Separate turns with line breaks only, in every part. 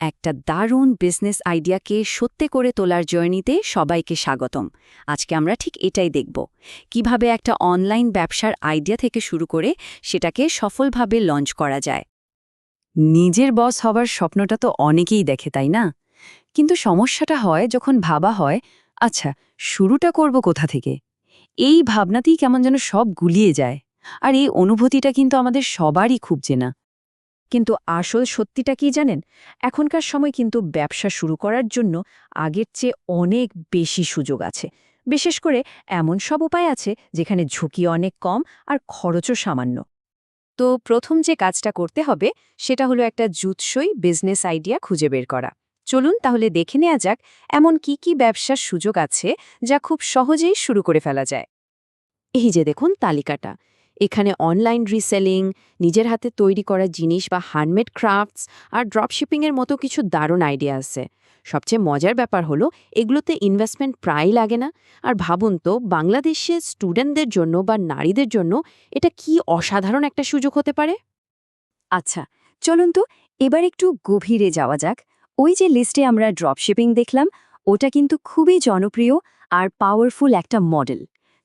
একটা দারুণ বিজনেস আইডিয়াকে সত্যি করে তোলার জার্নিতে সবাইকে স্বাগতম। আজকে আমরা ঠিক এটাই দেখব। কীভাবে একটা অনলাইন ব্যবসার আইডিয়া থেকে শুরু করে সেটাকে সফলভাবে লঞ্চ করা যায়। নিজের বস হবার স্বপ্নটা তো অনেকেই দেখে, তাই না? কিন্তু সমস্যাটা হয় যখন ভাবা হয় আচ্ছা শুরুটা করব কোথা থেকে? এই ভাবনাতেই কেমন যেন সব গুলিয়ে যায়। আর এই অনুভূতিটা কিন্তু আমাদের সবারই খুব চেনা। কিন্তু আসল সত্যিটা কি জানেন? এখনকার সময় কিন্তু ব্যবসা শুরু করার জন্য আগের চেয়ে অনেক বেশি সুযোগ আছে। বিশেষ করে এমন সব উপায় আছে যেখানে ঝুঁকি অনেক কম আর খরচও সামান্য। তো প্রথম যে কাজটা করতে হবে সেটা হলো একটা জুৎসই বিজনেস আইডিয়া খুঁজে বের করা। চলুন তাহলে দেখে নেওয়া যাক এমন কি কি ব্যবসার সুযোগ আছে যা খুব সহজেই শুরু করে ফেলা যায়। এই যে দেখুন তালিকাটা। এখানে অনলাইন রিসেলিং নিজের হাতে তৈরি করা জিনিস বা হ্যান্ডমেড ক্রাফটস আর ড্রপশিপিংয়ের মতো কিছু দারুণ আইডিয়া আছে। সবচেয়ে মজার ব্যাপার হলো, এগুলোতে ইনভেস্টমেন্ট প্রায় লাগে না। আর ভাবুন তো, বাংলাদেশে স্টুডেন্টদের জন্য বা নারীদের জন্য এটা কি অসাধারণ একটা সুযোগ হতে পারে? আচ্ছা চলুন তো, এবার একটু গভীরে যাওয়া যাক। ওই যে লিস্টে আমরা ড্রপশিপিং দেখলাম, ওটা কিন্তু খুবই জনপ্রিয় আর পাওয়ারফুল একটা মডেল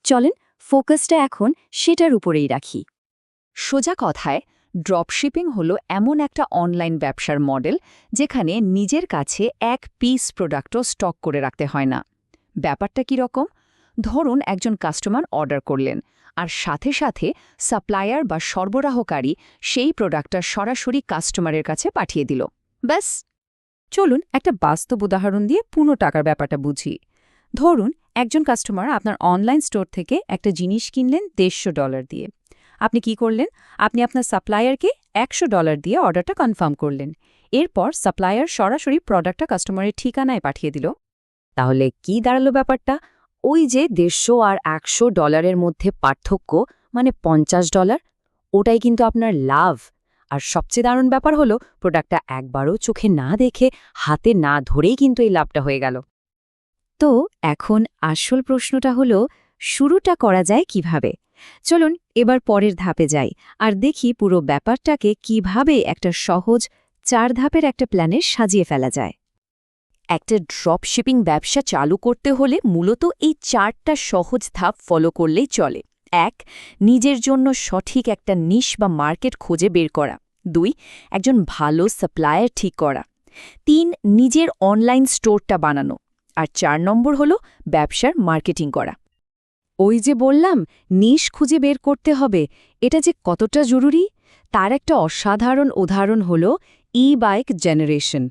চলেন ফোকাসটা এখন সেটার উপরেই রাখি। সোজা কথায়, ড্রপশিপিং হল এমন একটা অনলাইন ব্যবসার মডেল যেখানে নিজের কাছে এক পিস প্রোডাক্টও স্টক করে রাখতে হয় না। ব্যাপারটা কি রকম? ধরুন একজন কাস্টমার অর্ডার করলেন, আর সাথে সাথে সাপ্লায়ার বা সরবরাহকারী সেই প্রোডাক্টটা সরাসরি কাস্টমারের কাছে পাঠিয়ে দিল। ব্যাস। চলুন একটা বাস্তব উদাহরণ দিয়ে পুরো টাকার ব্যাপারটা বুঝি। ধরুন একজন কাস্টমার আপনার অনলাইন স্টোর থেকে একটা জিনিস কিনলেন দেড়শো ডলার দিয়ে। আপনি কি করলেন? আপনি আপনার সাপ্লায়ারকে একশো ডলার দিয়ে অর্ডারটা কনফার্ম করলেন। এরপর সাপ্লায়ার সরাসরি প্রোডাক্টটা কাস্টমারের ঠিকানায় পাঠিয়ে দিল। তাহলে কি দাঁড়াল ব্যাপারটা? ওই যে দেড়শো আর একশো ডলারের মধ্যে পার্থক্য মানে পঞ্চাশ ডলার ওটাই কিন্তু আপনার লাভ। আর সবচেয়ে দারুণ ব্যাপার হলো প্রোডাক্টটা একবারও চোখে না দেখে, হাতে না ধরেই কিন্তু এই লাভটা হয়ে গেল। তো এখন আসল প্রশ্নটা হলো, শুরুটা করা যায় কীভাবে? চলুন এবার পরের ধাপে যাই, আর দেখি পুরো ব্যাপারটাকে কীভাবে একটা সহজ চার ধাপের একটা প্ল্যানে সাজিয়ে ফেলা যায়। একটা ড্রপশিপিং ব্যবসা চালু করতে হলে মূলত এই চারটা সহজ ধাপ ফলো করলেই চলে। এক, নিজের জন্য সঠিক একটা নিশ বা মার্কেট খুঁজে বের করা। দুই, একজন ভালো সাপ্লায়ার ঠিক করা। তিন, নিজের অনলাইন স্টোরটা বানানো। আর চার নম্বর হল ব্যবসার মার্কেটিং করা। ওই যে বললাম, নিশ খুঁজে বের করতে হবে, এটা যে কতটা জরুরি? তার একটা অসাধারণ উদাহরণ হল ই বাইক জেনারেশন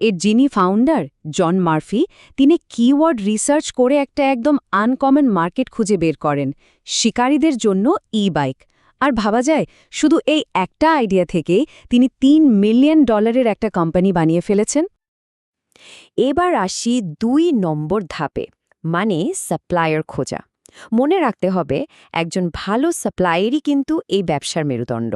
এর যিনি ফাউন্ডার জন মার্ফি, তিনি কিওয়ার্ড রিসার্চ করে একটা একদম আনকমন মার্কেট খুঁজে বের করেন, শিকারীদের জন্য ই বাইক আর ভাবা যায়, শুধু এই একটা আইডিয়া থেকেই তিনি তিন মিলিয়ন ডলারের একটা কোম্পানি বানিয়ে ফেলেছেন। এবার আসি দুই নম্বর ধাপে মানে সাপ্লায়ার খোঁজা। মনে রাখতে হবে, একজন ভালো সাপ্লায়ারই কিন্তু এই ব্যবসার মেরুদণ্ড।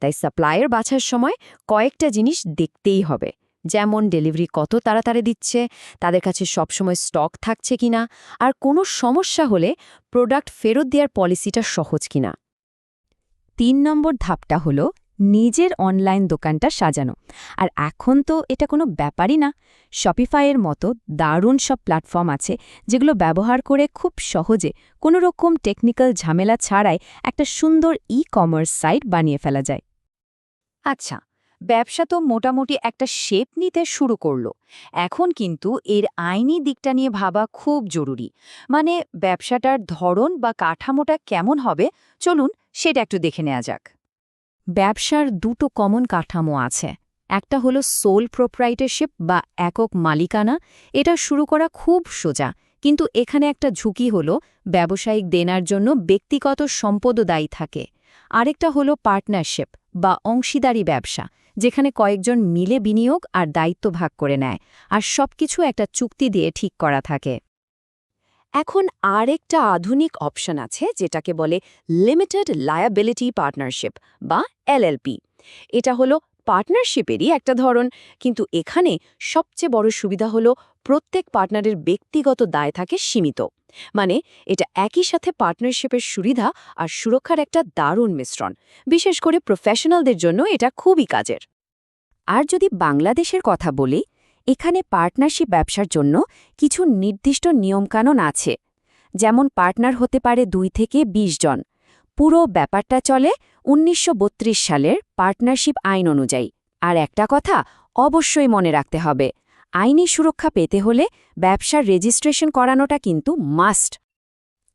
তাই সাপ্লায়ার বাছার সময় কয়েকটা জিনিস দেখতেই হবে। যেমন ডেলিভারি কত তাড়াতাড়ি দিচ্ছে, তাদের কাছে সবসময় স্টক থাকছে কিনা, আর কোনো সমস্যা হলে প্রোডাক্ট ফেরত দেওয়ার পলিসিটা সহজ কিনা। তিন নম্বর ধাপটা হলো নিজের অনলাইন দোকানটা সাজানো। আর এখন তো এটা কোনো ব্যাপারই না। শপিফাইয়ের মতো দারুণ সব প্ল্যাটফর্ম আছে, যেগুলো ব্যবহার করে খুব সহজে কোনো রকম টেকনিক্যাল ঝামেলা ছাড়াই একটা সুন্দর ই কমার্স সাইট বানিয়ে ফেলা যায়। আচ্ছা ব্যবসা তো মোটামুটি একটা শেপ নিতে শুরু করল। এখন কিন্তু এর আইনি দিকটা নিয়ে ভাবা খুব জরুরি। মানে ব্যবসাটার ধরন বা কাঠামোটা কেমন হবে? চলুন সেটা একটু দেখে নেওয়া যাক। ব্যবসার দুটো কমন কাঠামো আছে। একটা হলো সোল প্রোপ্রাইটারশিপ বা একক মালিকানা। এটা শুরু করা খুব সোজা, কিন্তু এখানে একটা ঝুঁকি হলো ব্যবসায়িক দেনার জন্য ব্যক্তিগত সম্পদও দায়ী থাকে। আরেকটা হলো পার্টনারশিপ বা অংশীদারি ব্যবসা, যেখানে কয়েকজন মিলে বিনিয়োগ আর দায়িত্ব ভাগ করে নেয়, আর সবকিছু একটা চুক্তি দিয়ে ঠিক করা থাকে। এখন আরেকটা আধুনিক অপশন আছে যেটাকে বলে লিমিটেড লায়াবিলিটি পার্টনারশিপ বা এলএলপি। এটা হলো পার্টনারশিপেরই একটা ধরন, কিন্তু এখানে সবচেয়ে বড় সুবিধা হলো প্রত্যেক পার্টনারের ব্যক্তিগত দায় থাকে সীমিত। মানে এটা একই সাথে পার্টনারশিপের সুবিধা আর সুরক্ষার একটা দারুণ মিশ্রণ। বিশেষ করে প্রফেশনালদের জন্য এটা খুবই কাজের। আর যদি বাংলাদেশের কথা বলি এখানে পার্টনারশিপ ব্যবসার জন্য কিছু নির্দিষ্ট নিয়মকানুন আছে। যেমন পার্টনার হতে পারে দুই থেকে ২০ জন। পুরো ব্যাপারটা চলে উনিশশো বত্রিশ সালের পার্টনারশিপ আইন অনুযায়ী। আর একটা কথা অবশ্যই মনে রাখতে হবে, আইনি সুরক্ষা পেতে হলে ব্যবসার রেজিস্ট্রেশন করানোটা কিন্তু মাস্ট।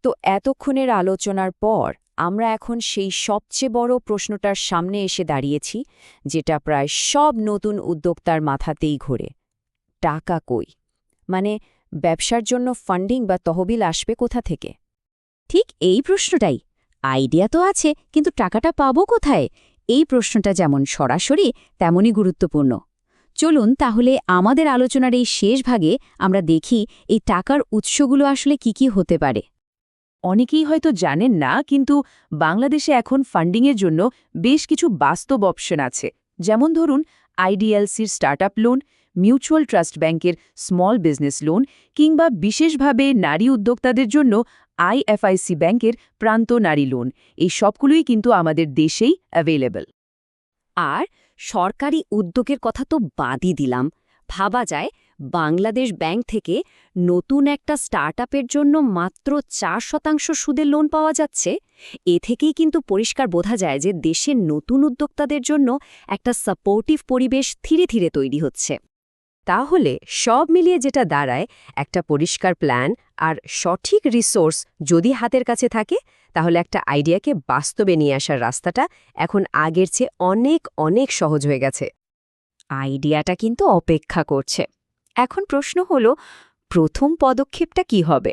তো এতক্ষণের আলোচনার পর আমরা এখন সেই সবচেয়ে বড় প্রশ্নটার সামনে এসে দাঁড়িয়েছি, যেটা প্রায় সব নতুন উদ্যোক্তার মাথাতেই ঘোরে। টাকা কই? মানে ব্যবসার জন্য ফান্ডিং বা তহবিল আসবে কোথা থেকে? ঠিক এই প্রশ্নটাই। আইডিয়া তো আছে, কিন্তু টাকাটা পাবো কোথায়? এই প্রশ্নটা যেমন সরাসরি, তেমনই গুরুত্বপূর্ণ। চলুন তাহলে আমাদের আলোচনার এই শেষ ভাগে আমরা দেখি, এই টাকার উৎসগুলো আসলে কি কি হতে পারে।
অনেকেই হয়তো জানেন না, কিন্তু বাংলাদেশে এখন ফান্ডিংয়ের জন্য বেশ কিছু বাস্তব অপশন আছে। যেমন ধরুন, আইডিএলসির স্টার্টআপ লোন মিউচুয়াল ট্রাস্ট ব্যাংকের স্মল বিজনেস লোন কিংবা বিশেষভাবে নারী উদ্যোক্তাদের জন্য আইএফআইসি ব্যাংকের প্রান্ত নারী লোন। এই সবগুলোই কিন্তু আমাদের দেশেই অ্যাভেলেবল
আর সরকারি উদ্যোগের কথা তো বাদই দিলাম। ভাবা যায় বাংলাদেশ ব্যাংক থেকে নতুন একটা স্টার্টআপের জন্য মাত্র চার শতাংশ সুদের লোন পাওয়া যাচ্ছে। এ থেকেই কিন্তু পরিষ্কার বোঝা যায় যে দেশের নতুন উদ্যোক্তাদের জন্য একটা সাপোর্টিভ পরিবেশ ধীরে ধীরে তৈরি হচ্ছে। তাহলে সব মিলিয়ে যেটা দাঁড়ায়, একটা পরিষ্কার প্ল্যান আর সঠিক রিসোর্স যদি হাতের কাছে থাকে, তাহলে একটা আইডিয়াকে বাস্তবে নিয়ে আসার রাস্তাটা এখন আগের চেয়ে অনেক অনেক সহজ হয়ে গেছে। আইডিয়াটা কিন্তু অপেক্ষা করছে। এখন প্রশ্ন হলো, প্রথম পদক্ষেপটা কি হবে?